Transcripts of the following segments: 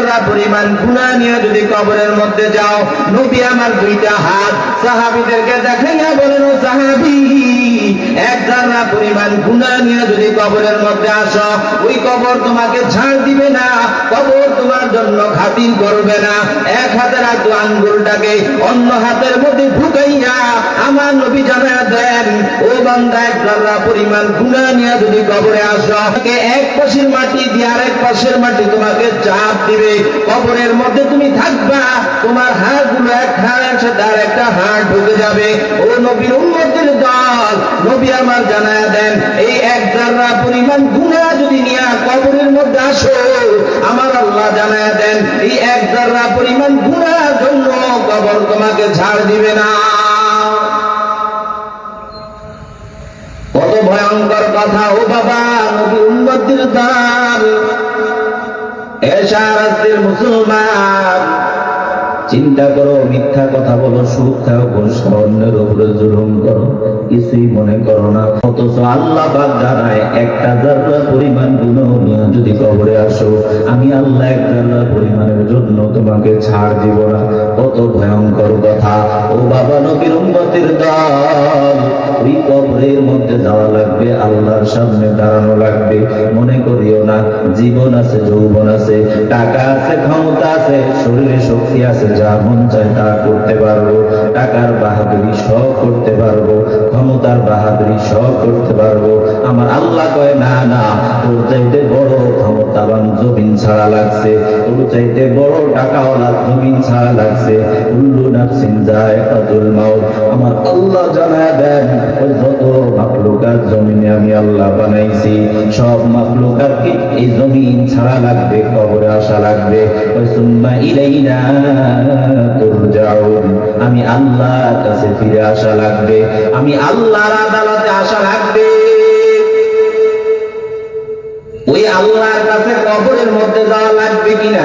জাররা পরিমাণ গুণা নিয়ে যদি কবরের মধ্যে যাও আমার দুইটা হাত সাহাবিদেরকে দেখাইয়া বলেন সাহাবী যদি কবরের মধ্যে আসো, ওই কবর তোমাকে ছাড় দিবে না, কবর তোমার জন্য খাতির করবে না। হাতের আঙ্গুলটাকে, অন্য হাতের মধ্যে ঢুকাইয়া আমার নবী জানা দেন, ও বান্দা, এক পরিমাণ গুণা নিয়ে যদি কবরে আসো তাকে এক পাশের মাটি দিয়ে আরেক পাশের মাটি তোমাকে চাপ দিবে। কবরের মধ্যে তুমি থাকবা, তোমার হাতগুলো এক হাড়ের সাথে আর একটা হাড় ঢুকে যাবে। ও নবীর উন্নতির দল নবী আমার জানায় দেন, এই এক জাররা পরিমাণ গুণা যদি নিয়ে কবরের মধ্যে আসো, আমার আল্লাহ জানায় দেন, এই এক জাররা পরিমাণ গুণার জন্য কবর তোমাকে ছাড় দিবে না। কত ভয়ঙ্কর কথা, ও বাবা, নবী উন্নতির দান এশারাতের মুসলমান চিন্তা করো, মিথ্যা কথা বলো, সুখ খাও অন্যের উপরে জুলুম করো, কিছুই মনে করো না। অথচ আল্লাহ বাদ জানায় একটা জাররা পরিমাণ গুণ যদি কবরে আসো। আমি আল্লাহ এক জাররা পরিমাণের জন্য তোমাকে ছাড় দিব না। কত ভয়ঙ্কর কথা। ও বাবা নবীর উন্নতির দল, ওই কবরের মধ্যে যাওয়া লাগবে, আল্লাহর সামনে দাঁড়ানো লাগবে। মনে করিও না, জীবন আছে, যৌবন আছে, টাকা আছে, ক্ষমতা আছে, শরীরে শক্তি আছে, যা মন চায় তা করতে পারব, টাকার বাহাদুরি সব করতে পারব, ক্ষমতার বাহাদুরি সব করতে পারব। আমার আল্লাহ কয়, না না, তোর চাইতে বড় জমিন ছাড়া লাগছে। তোর চাইতে বড় টাকাওয়ালা জমিন ছাড়া লাগছে। উল্লু নাফসিন যায় কাতুল মাউত। আমার আল্লাহ জানায় দেন, ওই যত মাকলুকার জমিনে আমি আল্লাহ বানাইছি, সব মাকলুকারকে এই জমিন ছাড়া লাগবে, কবরে আসা লাগবে। ওই সুম্মা ইলাইনা তুরজাউন। আমি আল্লাহর কাছে ফিরে আসা লাগবে। আমি আল্লাহর আদালতে আসা লাগবে। ওই আল্লাহর কবরের মধ্যে যাওয়া লাগবে কিনা?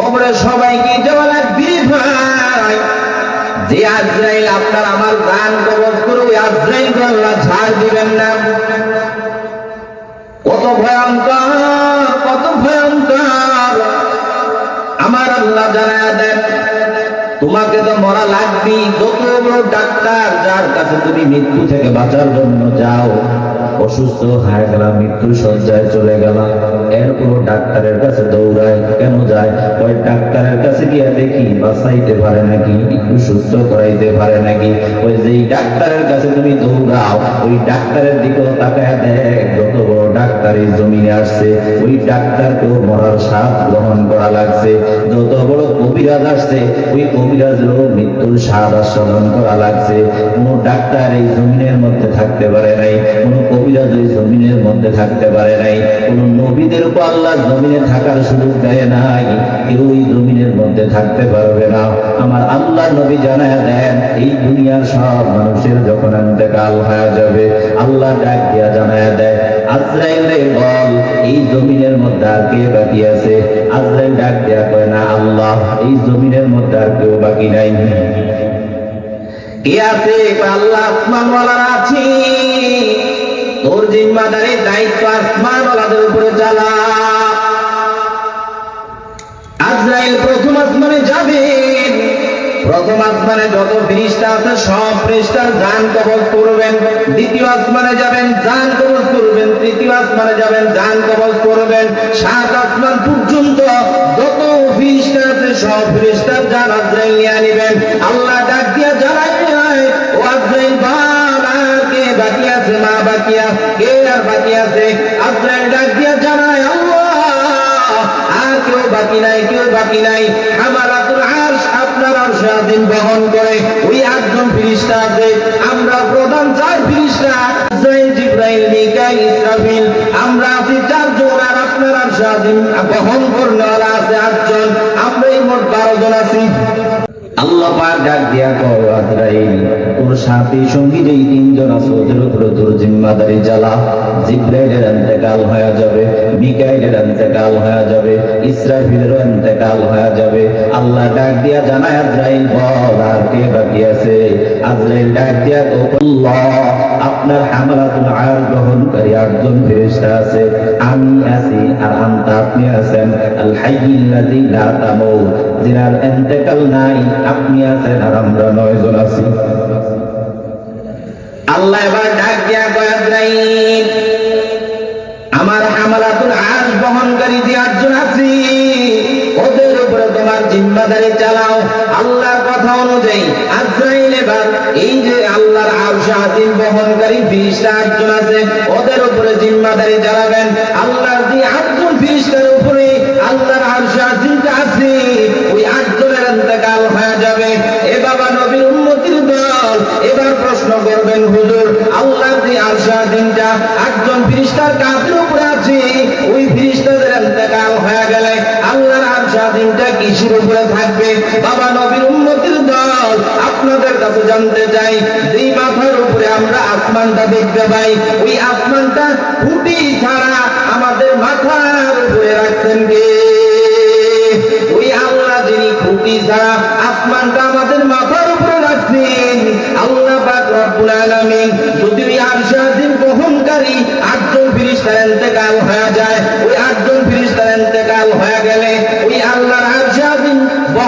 কবরে সবাইকে যাওয়া লাগবে? ভাই, যে আজরাইল আপনার আমার গান কবজ করে ওই আজরাইল আল্লাহ ছাড় দিবেন না। কত ভয়ঙ্কর কত ভয়ঙ্কর। আমার আল্লাহ জানায় দেন, তোমাকে তো মরা লাগবেই, যত বড় ডাক্তার যার কাছে তুমি মৃত্যু থেকে বাঁচার জন্য যাও, অসুস্থ হয়ে গেলাম মৃত্যু সজ্জায় চলে গেলাম। এরপর ডাক্তারের কাছে দৌড়ায় কেন যায়? ওই ডাক্তারের কাছে গিয়ে দেখি বাঁচাইতে পারে নাকি একটু সুস্থ করাইতে পারে নাকি। ওই যেই ডাক্তারের কাছে তুমি দৌড়াও, ওই ডাক্তারের দিকেও তাকায় দেখ, যত বড় ডাক্তার এই জমিনে আসছে, ওই ডাক্তারকেও মরার স্বাদ গ্রহণ করা লাগছে। যত বড় কবিরাজ আসছে, ওই কবিরাজেরও মৃত্যুর স্বাদ আস্বাদন করা লাগছে। কোনো ডাক্তার এই জমিনের মধ্যে থাকতে পারে নাই, কোন এই জমিনের মধ্যে থাকতে পারে নাই, কোন নবীদের আল্লাহ জমিনে থাকার সুযোগ দেয় নাই, কেউ জমিনের মধ্যে থাকতে পারবে না। আমার আল্লাহ নবী জানায় দেন, এই দুনিয়ার সব মানুষের যখন ইন্তেকাল হয়ে যাবে, আল্লাহ ডাক দিয়া জানায় দেয় আজরাইল বল এই জমিনের মধ্যে আর কে বাকি আছে? আজরাইল ডাক দেয়া কয়, না আল্লাহ, এই জমিনের মধ্যে আর কেউ বাকি নাই। কে আছে? আল্লাহ আসমান ওয়ালারা আছে। জিম্মাদারি দায়িত্ব আসমান ওয়ালাদের উপরে চালা আজরাইল প্রথম আসমানে যাবেন। প্রথম আসমানে যত ফিরিস্তা আছে, সব ফিরিস্তার জান কবজ করবেন। দ্বিতীয় আসমানে যাবেন জান কবজ করবেন। তৃতীয় আসমানে যাবেন জান কবজ করবেন। সাত আসমান পর্যন্ত যত ফিরিস্তা আছে, সব ফিরিস্তার বাকি আছে কে আর বাকি আছে? আজরাইল ডাক দিয়া জানায় আর কেউ বাকি নাই, কেউ বাকি নাই। আমার আরশ আপনার আরশে বহন করে। ওই একজন ফিরিস্তা আছে। আমরা প্রধান চার ফিরিস্তা। ইসরাইল জিব্রাইল, মিকাইল, ইসরাফিল। আমরা আছি চারজন আর আপনার আরশে বহন করনেওয়ালা আছে আটজন। আমরা এই মোট বারো জন আছি। আল্লাহ পাক ডাক দিয়া কয়, আজরাইল সঙ্গী যেই তিনজন আছে, ওদের উপরে তোর জিম্মাদারি জ্বালা। জিব্রাইলের হয়ে যাবে, মিকাইলের হয়ে যাবে ইসরাফিলের ইন্তেকাল হয়ে যাবে। আল্লাহ ডাক দিয়া জানায়, আজরাইল, বল, আর কে বাকি আছে? আজরাইল ডাক দিয়া আল্লাহ, আপনার হামলাতুল আর গ্রহণকারী আটজন ফেরেশতা আছে। আমি আছি আর আপনি আছেন। আল লা যিনার ইন্তেকাল নাই, আপনি আছেন আর আমরা নয়জন আছি। আল্লাহ এবার ডাক দিয়া কয় আজরাইল আমার হামালাতুল আশ বহনকারী যে আটজন আছি। ওদের উপরে তোমার জিম্মাদারি চালাও। আল্লাহর কথা অনুযায়ী আজরাইল এবার এই যে আল্লাহর আরশ আজিম বহনকারী ফিরিস্তা আটজন আছে, ওদের উপরে জিম্মাদারি চালাবেন। আল্লাহর প্রশ্ন করবেন হুজুর আল্লাহর যে আরশ আজিমটা আটজন ফিরিস্তার কাঁধের উপরে আছে, ওই ফিরিস্তাদের ইন্তেকাল হয়ে গেলে আল্লাহর আরশ আজিমটা কিসের উপরে থাকবে? বাবা নবীর উম্মতির দল, আপনাদের কাছে জানতে চাই, যেই মাথার উপরে আমরা আসমানটা দেখতে পাই, ওই আসমানটা ফুটি ছাড়া আমাদের মাথার উপরে রাখছেন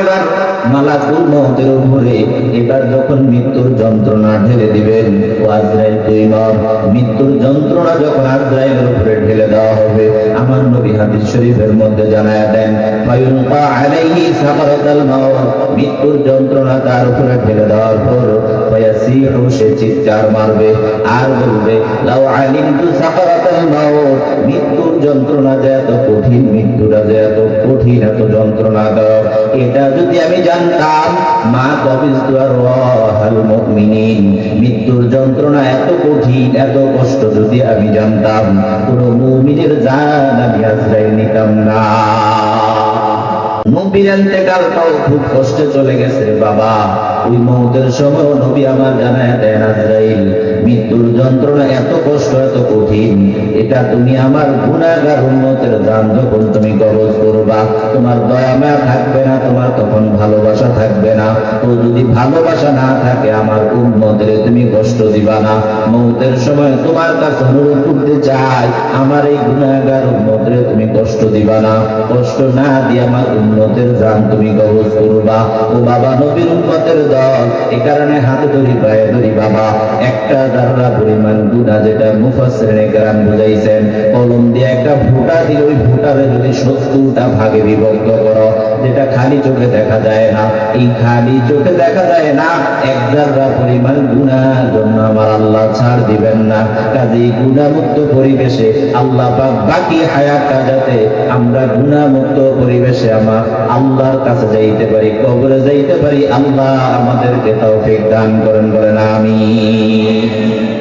এবার উপরে, এবার যখন মৃত্যুর যন্ত্রণা ঢেলে দিবেন, ও আজরাইল তুই মৃত্যুর যন্ত্রণা যখন আজরাইলের উপরে ঢেলে দেওয়া হবে, আমার নবী হাদিস শরীফের মধ্যে জানায় দেন ফায়ুনকা আলাইহি মাউত মৃত্যুর যন্ত্রণা তার উপরে ঢেলে দেওয়ার পর ফায়াসিহু সে চিৎকার মারবে আর বলবে, লাউ আলিমতু সাকারাতাল মাউত, মৃত্যুর যন্ত্রণা যে এত কঠিন, মৃত্যুটা যে এত কঠিন, এত যন্ত্রণা দাও এটা যদি আমি জানতাম, মা কবিস্তু আর রাহাল মুমিনিন, মৃত্যুর যন্ত্রণা এত কঠিন, এত কষ্ট যদি আমি জানতাম, কোন মুমিনের জান আমি আজরাইল নিতাম না। খুব কষ্টে চলে গেছে। বাবা, ওই মৌতের সময় নবী আমার জানায় দেন আজরাইল মৃত্যুর যন্ত্রণা এত কষ্ট, এত কঠিন। এটা তুমি আমার গুণাগার উন্নতের দান যখন তুমি কবজ করবা, তোমার দয়া মায়া থাকবে না, তোমার তখন যদি ভালোবাসা না থাকে আমার উন্নতের তুমি কষ্ট দিবা না। মৌতের সময় তোমার কাছে অনুরোধ করতে চাই, আমার এই গুণাগার উন্নতের তুমি কষ্ট দিবা না। কষ্ট না দিয়ে আমার উন্নতের দান তুমি কবজ করবা। ও বাবা, নবীর উন্নতের দল, এ কারণে হাতে ধরি, পায়ে ধরি, বাবা। একটা দাররা পরিমাণ গুণা যেটা মুফাসসিরিনে কেরাম বুঝাইছেন। কলম দিয়ে একটা ফুটা দিলে ওই ফুটারে যদি সত্তরটা ভাগে বিভক্ত করো, যেটা খালি চোখে দেখা যায় না। এই খালি চোখে দেখা যায় না, এক জাররা পরিমাণ গুনার জন্য আমার আল্লাহ ছাড় দিবেন না। কাজেই গুণামুক্ত পরিবেশে আল্লাহ বাকি হায়াতটা যাতে আমরা গুণামুক্ত পরিবেশে আমার আল্লাহর কাছে যাইতে পারি, কবরে যাইতে পারি, আল্লাহ আমাদেরকে তাও তৌফিক দান করেন, বলেন আমিন।